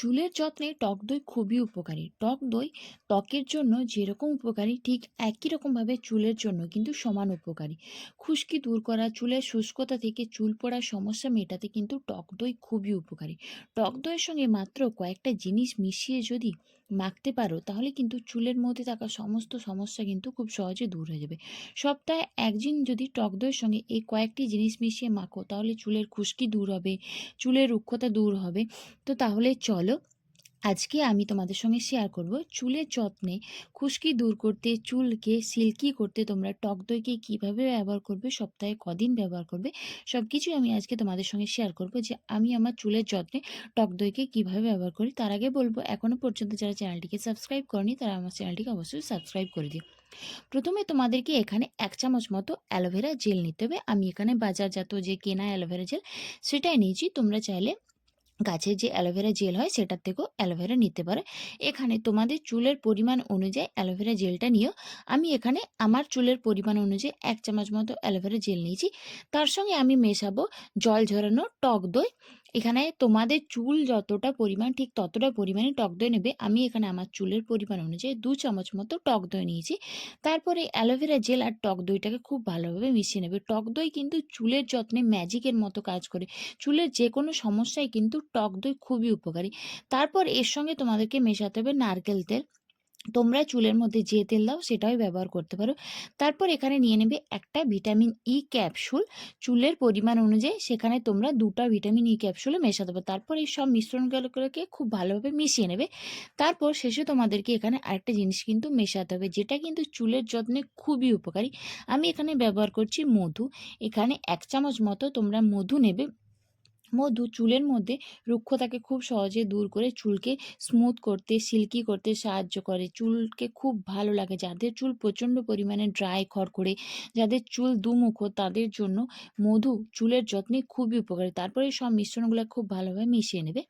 চুলের যত্নে টক দই খুবই উপকারী। টক দই ত্বকের জন্য যেরকম উপকারী, ঠিক একই রকমভাবে চুলের জন্য কিন্তু সমান উপকারী। খুশকি দূর করা, চুলের শুষ্কতা থেকে চুল পড়ার সমস্যা মেটাতে কিন্তু টক দই খুবই উপকারী। টক দইয়ের সঙ্গে মাত্র কয়েকটা জিনিস মিশিয়ে যদি মাখতে পারো, তাহলে কিন্তু চুলের মধ্যে থাকা সমস্ত সমস্যা কিন্তু খুব সহজে দূর হয়ে যাবে। সপ্তাহে একদিন যদি টক দইয়ের সঙ্গে এই কয়েকটি জিনিস মিশিয়ে মাখো, তাহলে চুলের খুশকি দূর হবে, চুলের রুক্ষতা দূর হবে। তো তাহলে চলো আজকে আমি তোমাদের সঙ্গে শেয়ার করব চুলের যত্নে খুশকি দূর করতে, চুলকে সিল্কি করতে তোমরা টক দইকে কীভাবে ব্যবহার করবে, সপ্তাহে কদিন ব্যবহার করবে সব কিছুই আমি আজকে তোমাদের সঙ্গে শেয়ার করব যে আমি আমার চুলের যত্নে টক দইকে কীভাবে ব্যবহার করি। তার আগে বলব এখনও পর্যন্ত যারা চ্যানেলটিকে সাবস্ক্রাইব করনি, তারা আমার চ্যানেলটিকে অবশ্যই সাবস্ক্রাইব করে দিও। প্রথমে তোমাদেরকে এখানে এক চামচ মতো অ্যালোভেরা জেল নিতে হবে। আমি এখানে বাজারজাত যে কেনা অ্যালোভেরা জেল সেটাই নিয়েছি। তোমরা চাইলে গাছের যে অ্যালোভেরা জেল হয়, সেটার থেকেও অ্যালোভেরা নিতে পারে। এখানে তোমাদের চুলের পরিমাণ অনুযায়ী অ্যালোভেরা জেলটা নিও। আমি এখানে আমার চুলের পরিমাণ অনুযায়ী এক চামচ মতো অ্যালোভেরা জেল নিয়েছি। তার সঙ্গে আমি মেশাবো জল ঝরানো টক দই। এখানে তোমাদের চুল যতটা পরিমাণ, ঠিক ততটা পরিমাণে টক দই নেবে। আমি এখানে আমার চুলের পরিমাণ অনুযায়ী দু চামচ মতো টক দই নিয়েছি। তারপরে অ্যালোভেরা জেল আর টক দইটাকে খুব ভালোভাবে মিশিয়ে নেবে। টক দই কিন্তু চুলের যত্নে ম্যাজিকের মতো কাজ করে। চুলের যে কোনো সমস্যায় কিন্তু টক দই খুবই উপকারী। তারপর এর সঙ্গে তোমাদেরকে মেশাতে হবে নারকেল তেল। তোমরা চুলের মধ্যে যে তেল দাও সেটাই ব্যবহার করতে পারো। তারপর এখানে নিয়ে নেবে একটা ভিটামিন ই ক্যাপসুল চুলের পরিমাণ অনুযায়ী সেখানে তোমরা দুটো ভিটামিন ই ক্যাপসুলে মেশাতে পারো। তারপর এই সব মিশ্রণগুলোকে খুব ভালোভাবে মিশিয়ে নেবে। তারপর শেষে তোমাদেরকে এখানে আরেকটা জিনিস কিন্তু মেশাতে হবে, যেটা কিন্তু চুলের যত্নে খুবই উপকারী। আমি এখানে ব্যবহার করছি মধু। এখানে এক চামচ মতো তোমরা মধু নেবে। মধু চুলের মধ্যে রুক্ষতাকে খুব সহজে দূর করে চুলকে স্মুথ করতে সিল্কি করতে সাহায্য করে। চুলকে খুব ভালো লাগে যাদের চুল প্রচণ্ড পরিমাণে ড্রাই খড়খড়ে, যাদের চুল দুমুখো, তাদের জন্য মধু চুলের যত্নে খুবই উপকারী। তারপরে সব মিশ্রণগুলো খুব ভালোভাবে মিশিয়ে নেবে।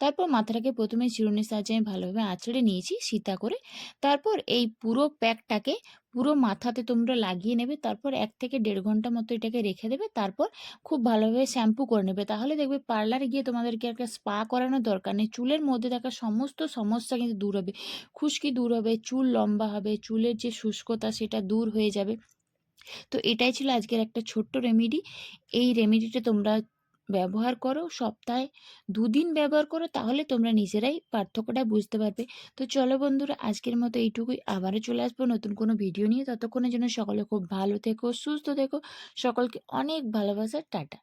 তারপর মাথাটাকে প্রথমে চিরুনির সাহায্যে আমি ভালোভাবে আঁচড়ে নিয়েছি, সীতা করে। তারপর এই পুরো প্যাকটাকে পুরো মাথাতে তোমরা লাগিয়ে নেবে, তারপর এক থেকে দেড় ঘণ্টা মতো এটাকে রেখে দেবে, তারপর খুব ভালোভাবে শ্যাম্পু করে নেবে। তাহলে দেখবে পার্লারে গিয়ে তোমাদেরকে একটা স্পা করানোর দরকার নেই। চুলের মধ্যে থাকা সমস্ত সমস্যা কিন্তু দূর হবে। খুশকি দূর হবে, চুল লম্বা হবে, চুলের যে শুষ্কতা সেটা দূর হয়ে যাবে। তো এটাই ছিল আজকের একটা ছোট্ট রেমেডি এই রেমেডিটা তোমরা ব্যবহার করো, সপ্তাহে দুদিন ব্যবহার করো, তাহলে তোমরা নিজেরাই পার্থক্যটা বুঝতে পারবে। তো চলো বন্ধুরা, আজকের মতো এইটুকুই। আবারও চলে আসব নতুন কোনো ভিডিও নিয়ে। ততক্ষণের জন্য সকলে খুব ভালো থেকো, সুস্থ থেকো। সকলকে অনেক ভালোবাসা। টাটা।